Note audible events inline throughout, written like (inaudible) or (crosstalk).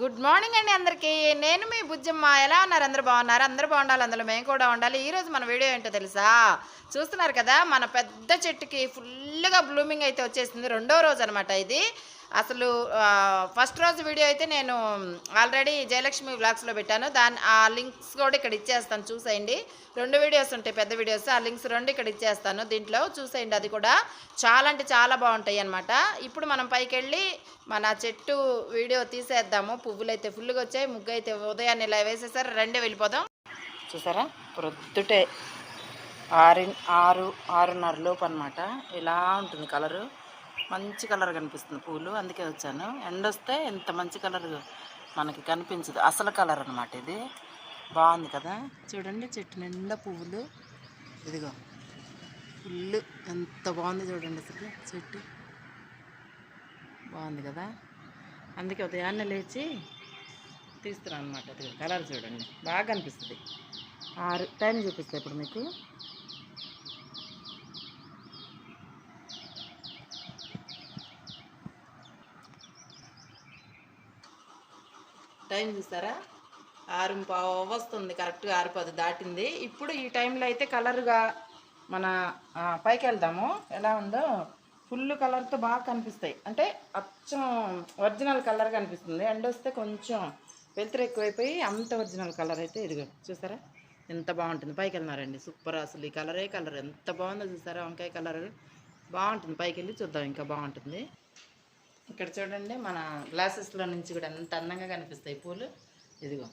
Good morning అండి అందరికీ. నేను మీ బుజ్జమ్మ. ఎలా ఉన్నారు? అందరూ బాగున్నారు? అందరూ బాగుండాలి. అందులో మేము కూడా ఉండాలి. ఈరోజు మన వీడియో ఏంటో తెలుసా? చూస్తున్నారు కదా మన పెద్ద చెట్టుకి ఫుల్గా బ్లూమింగ్ అయితే వచ్చేసింది. రెండో రోజు అనమాట ఇది. అసలు ఫస్ట్ రోజు వీడియో అయితే నేను ఆల్రెడీ జయలక్ష్మి బ్లాగ్స్లో పెట్టాను. దాని ఆ లింక్స్ కూడా ఇక్కడ ఇచ్చేస్తాను. చూసేయండి. రెండు వీడియోస్ ఉంటాయి పెద్ద వీడియోస్. ఆ లింక్స్ రెండు ఇక్కడ ఇచ్చేస్తాను. దీంట్లో చూసేయండి. అది కూడా చాలా అంటే చాలా బాగుంటాయి అనమాట ఇప్పుడు మనం పైకి వెళ్ళి మన చెట్టు వీడియో తీసేద్దాము. పువ్వులు అయితే ఫుల్గా వచ్చాయి ముగ్గు అయితే ఉదయాన్నే ఇలా వేసేసారు. రెండే వెళ్ళిపోదాం. చూసారా? ప్రొద్దుటే ఆరు ఆరు ఆరున్నర లోపు అనమాట ఇలా ఉంటుంది కలరు. మంచి కలర్ కనిపిస్తుంది పూలు. అందుకే వచ్చాను. ఎండ వస్తే ఇంత మంచి కలర్ మనకి కనిపించదు. అసలు కలర్ అనమాట ఇది. బాగుంది కదా? చూడండి చెట్టు నిండా పువ్వులు. ఇదిగో ఫుల్ ఎంత బాగుంది చూడండి అసలు చెట్టు. బాగుంది కదా? అందుకే ఉదయాన్నే లేచి తీస్తున్నాను అనమాట అది కలర్ చూడండి. బాగా కనిపిస్తుంది. ఆరు టైం చూపిస్తాయి ఇప్పుడు మీకు. టైం చూసారా? ఆరు వస్తుంది కరెక్ట్గా ఆరు పది దాటింది. ఇప్పుడు ఈ టైంలో అయితే కలర్గా మన పైకి వెళ్దాము. ఎలా ఉందో ఫుల్ కలర్తో బాగా కనిపిస్తాయి. అంటే అచ్చం ఒరిజినల్ కలర్ కనిపిస్తుంది. ఎండ వస్తే కొంచెం వెలుతురు ఎక్కువైపోయి అంత ఒరిజినల్ కలర్ అయితే ఇదిగో చూసారా? ఎంత బాగుంటుంది. పైకి వెళ్ళినారండి సూపర్ అసలు ఈ కలరే కలర్ ఎంత బాగుందో చూసారా? వంకాయ కలర్ బాగుంటుంది. పైకి వెళ్ళి చూద్దాం. ఇంకా బాగుంటుంది. ఇక్కడ చూడండి మన గ్లాసెస్లో నుంచి కూడా ఎంత అందంగా కనిపిస్తాయి పూలు. ఇదిగో.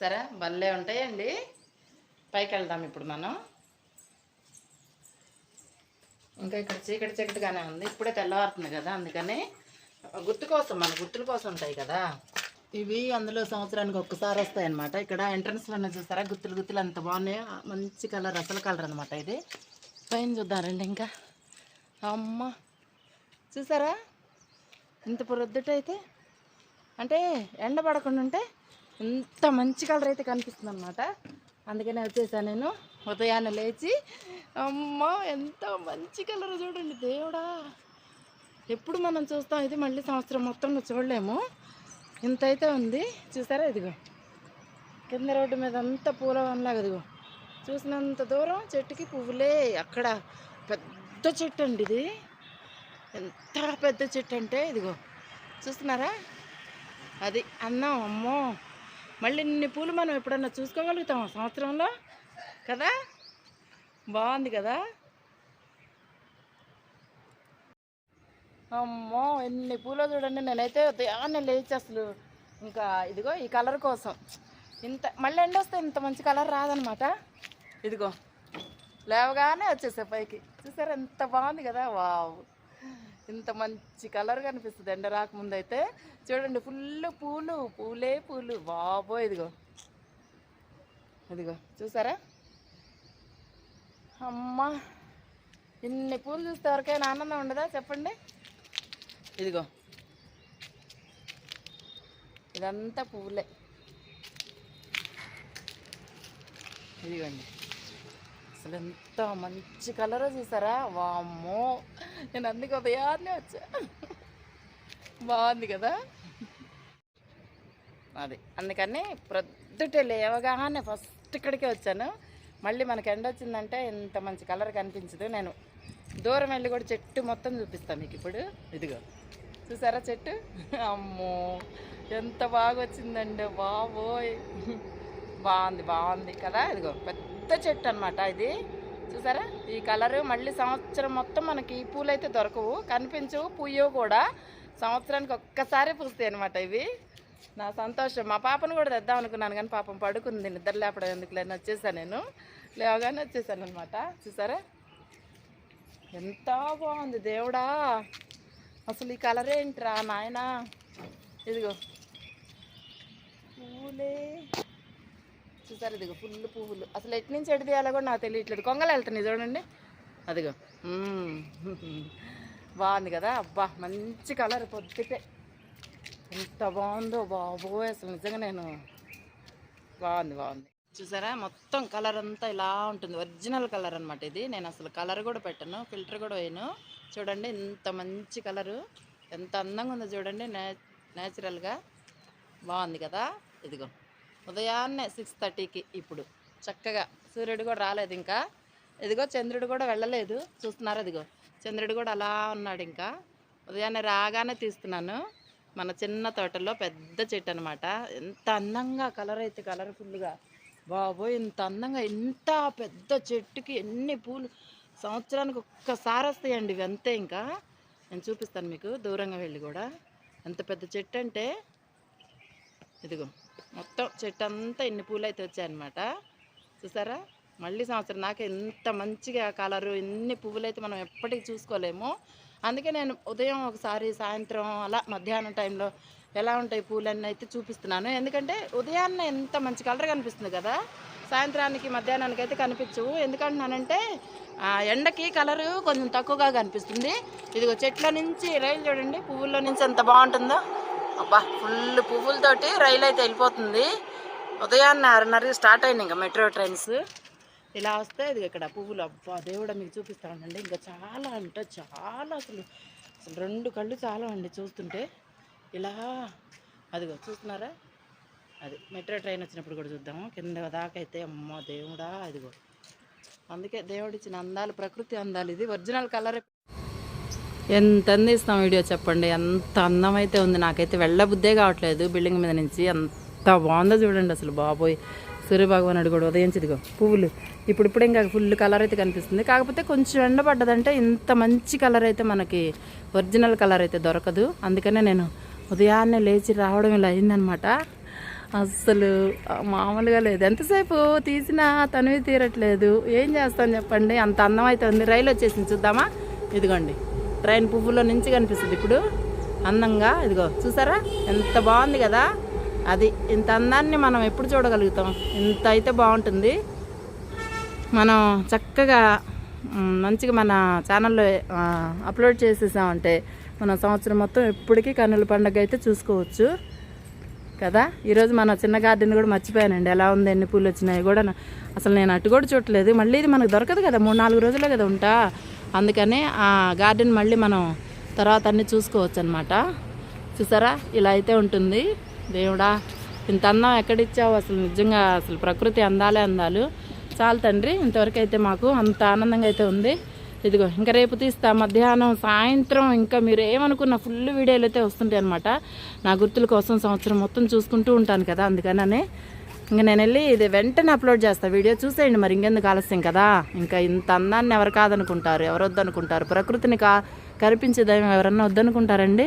సరే భలే ఉంటాయండి. పైకి వెళ్దాం ఇప్పుడు మనం. ఇంకా ఇక్కడ చీకటి చీకటిగానే ఉంది. ఇప్పుడే తెల్లవారుతుంది కదా అందుకని గుర్తు కోసం మన గుర్తుల కోసం ఉంటాయి కదా. ఇవి అందులో సంవత్సరానికి ఒక్కసారి వస్తాయి అనమాట ఇక్కడ ఎంట్రన్స్లోనే చూస్తారా? గుత్తులు గుత్తులు అంత బాగున్నాయి. మంచి కలర్ అసలు కలర్ అనమాట ఇది. పైన చూద్దారండి ఇంకా. అమ్మ. చూసారా? ఇంత పొరొద్దుటైతే అంటే ఎండ పడకుండా ఉంటే ఇంత మంచి కలర్ అయితే కనిపిస్తుంది అనమాట అందుకనే వచ్చేసాను నేను ఉదయాన్నే లేచి అమ్మ ఎంత మంచి కలర్ చూడండి దేవుడా. ఎప్పుడు మనం చూస్తాం ఇది మళ్ళీ సంవత్సరం మొత్తంలో చూడలేము. ఇంత అయితే ఉంది. చూసారా? ఇదిగో. కింద రోడ్డు మీద అంతా పూల వనలాగా ఇదిగో. చూసినంత దూరం చెట్టుకి పువ్వులే. అక్కడ పెద్ద చెట్టు అండి ఇది. ఎంత పెద్ద చెట్టు అంటే ఇదిగో చూస్తున్నారా? అది అన్నం అమ్మో! మళ్ళీ ఇన్ని పూలు మనం ఎప్పుడన్నా చూసుకోగలుగుతాం సంవత్సరంలో? కదా? బాగుంది కదా? అమ్మో! ఎన్ని పూలు చూడండి నేనైతే ఉదయాన్నే లేచి అసలు ఇంకా ఇదిగో ఈ కలర్ కోసం. ఇంత మళ్ళీ ఎండ వస్తే ఇంత మంచి కలర్ రాదనమాట. ఇదిగో లేవగానే వచ్చేసే పైకి. చూసారా ఎంత బాగుంది కదా? వావ్! ఇంత మంచి కలర్ కనిపిస్తుంది ఎండ రాకముందు అయితే చూడండి ఫుల్ పూలు పూలే పూలు. బాబో ఇదిగో. ఇదిగో చూసారా? అమ్మా ఇన్ని పూలు చూస్తే ఎవరికైనా ఆనందం ఉండదా? చెప్పండి. ఇదిగో. ఇదంతా పువ్వులే ఇదిగోండి. అసలు ఎంత మంచి కలరో చూసారా? వామ్మో. నేను అందుకే ఉదయాన్నే వచ్చా. బాగుంది కదా? అది. అందుకని ప్రొద్దుటే లేవగానే ఫస్ట్ ఇక్కడికే వచ్చాను. మళ్ళీ మనకి ఎండ వచ్చిందంటే ఇంత మంచి కలర్ కనిపించదు. నేను దూరం వెళ్ళి కూడా చెట్టు మొత్తం చూపిస్తాను మీకు ఇప్పుడు. ఇదిగో. చూసారా చెట్టు? అమ్మో ఎంత బాగా వచ్చిందండి బాబోయ్. బాగుంది బాగుంది కదా? ఇదిగో పెద్ద చెట్టు అనమాట ఇది. చూసారా? ఈ కలరు మళ్ళీ సంవత్సరం మొత్తం మనకి ఈ పూలు అయితే దొరకవు. కనిపించవు పుయ్యవు కూడా. సంవత్సరానికి ఒక్కసారి పూస్తాయి అనమాట ఇవి. నా సంతోషం. మా పాపను కూడా తెద్దాం అనుకున్నాను కానీ పాపం పడుకుంది. నిద్ర లేపడం ఎందుకు లేని వచ్చేసాను నేను. లేవగానే వచ్చేసాను అనమాట చూసారా? ఎంత బాగుంది దేవుడా! అసలు ఈ కలర్ ఏంట్రా నాయనా? ఇదిగో. పూలే చూసారు ఇదిగో ఫుల్ పువ్వులు. అసలు ఎటు నుంచి ఎటు తీయాలో కూడా నాకు తెలియట్లేదు. కొంగలు వెళ్తున్నాయి చూడండి. అదిగో. బాగుంది కదా? అబ్బా మంచి కలర్ పొద్దుతే ఎంత బాగుందో బాబోయ్ అసలు నిజంగా నేను బాగుంది బాగుంది. చూసారా? మొత్తం కలర్ అంతా ఇలా ఉంటుంది. ఒరిజినల్ కలర్ అనమాట ఇది. నేను అసలు కలర్ కూడా పెట్టను ఫిల్టర్ కూడా వేయను. చూడండి ఇంత మంచి కలరు. ఎంత అందంగా ఉందో చూడండి నే న్యాచురల్గా బాగుంది కదా? ఇదిగో. ఉదయాన్నే సిక్స్ థర్టీకి ఇప్పుడు. చక్కగా సూర్యుడు కూడా రాలేదు ఇంకా. ఇదిగో చంద్రుడు కూడా వెళ్ళలేదు. చూస్తున్నారు ఇదిగో? చంద్రుడు కూడా అలా ఉన్నాడు ఇంకా. ఉదయాన్నే రాగానే తీస్తున్నాను. మన చిన్న తోటలో పెద్ద చెట్టు అనమాట ఎంత అందంగా కలర్ అయితే కలర్ఫుల్గా బాబోయ్ ఇంత అందంగా ఇంత పెద్ద చెట్టుకి ఎన్ని పూలు. సంవత్సరానికి ఒక్కసారి వస్తాయండి ఇవి అంతే ఇంకా. నేను చూపిస్తాను మీకు దూరంగా వెళ్ళి కూడా. ఎంత పెద్ద చెట్టు అంటే ఇదిగో. మొత్తం చెట్టు అంతా ఇన్ని పూలు అయితే వచ్చాయన్నమాట. చూసారా? మళ్ళీ సంవత్సరం నాకు ఎంత మంచిగా కలరు ఎన్ని పువ్వులు అయితే మనం ఎప్పటికీ చూసుకోలేము. అందుకే నేను ఉదయం ఒకసారి సాయంత్రం అలా మధ్యాహ్నం టైంలో ఎలా ఉంటాయి పూలన్నీ అయితే చూపిస్తున్నాను. ఎందుకంటే ఉదయాన్నే ఎంత మంచి కలర్ కనిపిస్తుంది కదా. సాయంత్రానికి మధ్యాహ్నానికి అయితే కనిపించవు. ఎందుకంటున్నానంటే ఆ ఎండకి కలరు కొంచెం తక్కువగా కనిపిస్తుంది. ఇదిగో చెట్ల నుంచి రైలు చూడండి పువ్వుల్లో నుంచి ఎంత బాగుంటుందో. అబ్బా ఫుల్ పువ్వులతోటి రైలు అయితే వెళ్ళిపోతుంది. ఉదయాన్నే ఆరున్నరకి స్టార్ట్ అయింది ఇంకా మెట్రో ట్రైన్స్. ఇలా వస్తే ఇది ఇక్కడ పువ్వులు అబ్బా దేవుడా మీకు చూపిస్తా ఉండండి. ఇంకా చాలా అంటే చాలా అసలు అసలు రెండు కళ్ళు చాలా అండి చూస్తుంటే. ఇలా అదిగో చూస్తున్నారా? అది మెట్రో ట్రైన్ వచ్చినప్పుడు కూడా చూద్దాము. కింద దాకైతే అమ్మ అమ్మో దేవుడా అదిగో. అందుకే దేవుడు ఇచ్చిన అందాలు ప్రకృతి అందాలు ఇది ఒరిజినల్ కలర్. ఎంత అందిస్తాం వీడియో చెప్పండి? ఎంత అందం అయితే ఉంది. నాకైతే వెళ్ళబుద్దే కావట్లేదు బిల్డింగ్ మీద నుంచి. ఎంత బాగుందో చూడండి అసలు బాబోయ్. సూర్యభగవానుడు కూడా ఉదయించిదిగో పువ్వులు. ఇప్పుడు ఇంకా ఫుల్ కలర్ అయితే కనిపిస్తుంది. కాకపోతే కొంచెం ఎండ పడ్డదంటే ఇంత మంచి కలర్ అయితే మనకి ఒరిజినల్ కలర్ అయితే దొరకదు. అందుకనే నేను ఉదయాన్నే లేచి రావడం ఇలా అయిందనమాట. అస్సలు మామూలుగా లేదు. ఎంతసేపు తీసినా తనివి తీరట్లేదు. ఏం చేస్తాను చెప్పండి? అంత అందం అయితే ఉంది. రైలు వచ్చేసింది. చూద్దామా? ఇదిగోండి. ట్రైన్ పువ్వులో నుంచి కనిపిస్తుంది. ఇప్పుడు అందంగా ఇదిగో చూసారా? ఎంత బాగుంది కదా? అది ఇంత అందాన్ని మనం ఎప్పుడు చూడగలుగుతాం? ఇంత అయితే బాగుంటుంది. మనం చక్కగా మంచిగా మన ఛానల్లో అప్లోడ్ చేసేసామంటే మన సంవత్సరం మొత్తం ఎప్పటికీ కన్నుల పండుగ అయితే చూసుకోవచ్చు కదా? ఈరోజు మన చిన్న గార్డెన్ కూడా మర్చిపోయానండి. ఎలా ఉంది? ఎన్ని పూలు వచ్చినాయి కూడా అసలు నేను అటు కూడా చూడలేదు మళ్ళీ ఇది మనకు దొరకదు కదా? మూడు నాలుగు రోజులే కదా ఉంటా. అందుకనే ఆ గార్డెన్ మళ్ళీ మనం తర్వాత అన్నీ చూసుకోవచ్చు అనమాట చూసారా? ఇలా అయితే ఉంటుంది. దేవుడా ఇంత అందం ఎక్కడిచ్చావు? అసలు నిజంగా అసలు ప్రకృతి అందాలే అందాలు. చాలు తండ్రి ఇంతవరకు అయితే మాకు అంత ఆనందంగా అయితే ఉంది. ఇదిగో ఇంకా రేపు తీస్తా. మధ్యాహ్నం సాయంత్రం ఇంకా మీరు ఏమనుకున్న ఫుల్ వీడియోలు అయితే వస్తుంటాయి అనమాట నా గుర్తుల కోసం సంవత్సరం మొత్తం చూసుకుంటూ ఉంటాను కదా అందుకనే ఇంకా నేను వెళ్ళి ఇది వెంటనే అప్లోడ్ చేస్తాను వీడియో చూసేయండి మరి ఇంకెందుకు ఆలస్యం కదా? ఇంకా ఇంత అందాన్ని ఎవరు కాదనుకుంటారు ఎవరు వద్దనుకుంటారు? ప్రకృతిని కా కనిపించే దైవం ఎవరన్నా వద్దనుకుంటారండి?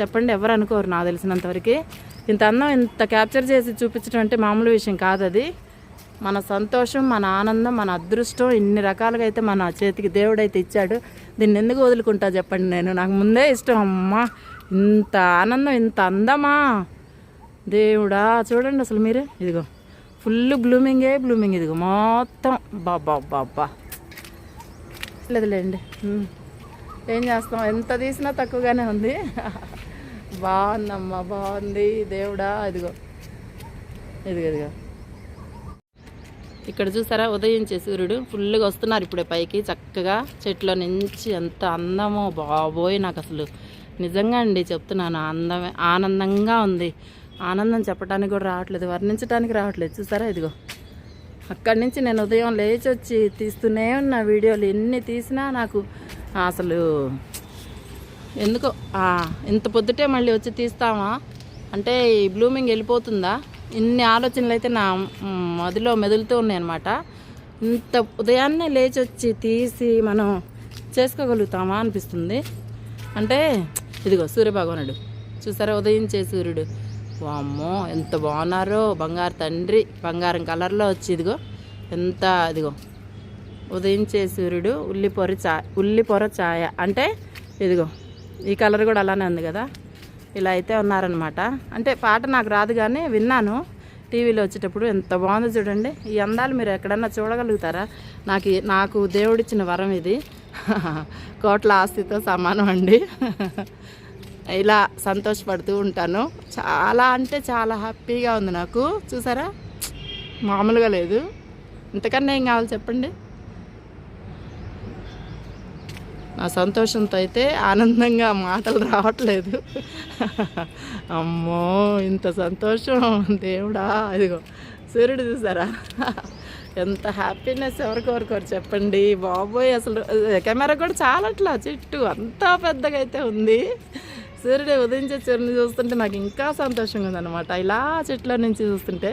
చెప్పండి ఎవరు అనుకోరు నాకు తెలిసినంతవరకు. ఇంత అందం ఇంత క్యాప్చర్ చేసి చూపించడం అంటే మామూలు విషయం కాదు అది మన సంతోషం మన ఆనందం మన అదృష్టం ఇన్ని రకాలుగా అయితే మన చేతికి దేవుడైతే ఇచ్చాడు. దీన్ని ఎందుకు వదులుకుంటా చెప్పండి నేను? నాకు ముందే ఇష్టం అమ్మా. ఇంత ఆనందం ఇంత అందమా? దేవుడా చూడండి అసలు మీరే. ఇదిగో ఫుల్ బ్లూమింగే బ్లూమింగ్ ఇదిగో. మొత్తం బాబా బాబా లేదులేండి ఏం చేస్తాం? ఎంత తీసినా తక్కువగానే ఉంది. (laughs) బాగుందమ్మా బాగుంది. దేవుడా ఇదిగో. ఇదిగో ఇదిగో. ఇక్కడ చూసారా? ఉదయించే సూర్యుడు ఫుల్గా వస్తున్నారు ఇప్పుడే పైకి. చక్కగా చెట్ల నుంచి ఎంత అందమో బాబోయ్ నాకు అసలు నిజంగా అండి చెప్తున్నాను. అందమే ఆనందంగా ఉంది. ఆనందం చెప్పడానికి కూడా రావట్లేదు వర్ణించడానికి రావట్లేదు. చూసారా ఇదిగో. అక్కడి నుంచి నేను ఉదయం లేచి వచ్చి తీస్తూనే ఉన్న వీడియోలు. ఎన్ని తీసినా నాకు అసలు ఎందుకో ఇంత పొద్దుటే మళ్ళీ వచ్చి తీస్తామా అంటే ఈ బ్లూమింగ్ వెళ్ళిపోతుందా? ఇన్ని ఆలోచనలు అయితే నా మదిలో మెదులుతూ ఉన్నాయి అనమాట ఇంత ఉదయాన్నే లేచి వచ్చి తీసి మనం చేసుకోగలుగుతామా అనిపిస్తుంది. అంటే ఇదిగో సూర్యభగవానుడు. చూసారా? ఉదయించే సూర్యుడు. వామ్మో ఎంత బాగున్నారో. బంగారు తండ్రి బంగారం కలర్లో వచ్చి ఇదిగో ఎంత ఇదిగో. ఉదయించే సూర్యుడు ఉల్లి పొర ఉల్లిపొర ఉల్లి పొర ఛాయ. అంటే ఇదిగో ఈ కలర్ కూడా అలానే ఉంది కదా. ఇలా అయితే ఉన్నారనమాట అంటే పాట నాకు రాదు కానీ విన్నాను. టీవీలో వచ్చేటప్పుడు ఎంత బాగుందో చూడండి. ఈ అందాలు మీరు ఎక్కడన్నా చూడగలుగుతారా? నాకు నాకు దేవుడిచ్చిన వరం ఇది. (laughs) కోట్ల ఆస్తితో సమానం అండి. (laughs) ఇలా సంతోషపడుతూ ఉంటాను. చాలా అంటే చాలా హ్యాపీగా ఉంది నాకు. చూసారా? మామూలుగా లేదు. ఇంతకన్నా ఏం కావాలి చెప్పండి? నా సంతోషంతో అయితే ఆనందంగా మాటలు రావట్లేదు. అమ్మో ఇంత సంతోషం. దేవుడా ఇదిగో. సూర్యుడు చూసారా? ఎంత హ్యాపీనెస్ ఎవరికి చెప్పండి. బాబోయ్ అసలు కెమెరా కూడా చాలట్లా. చెట్టు అంతా పెద్దగా అయితే ఉంది. సూర్యుడు ఉదయించే చెరువుని చూస్తుంటే నాకు ఇంకా సంతోషంగా ఉందన్నమాట. ఇలా చెట్ల నుంచి చూస్తుంటే.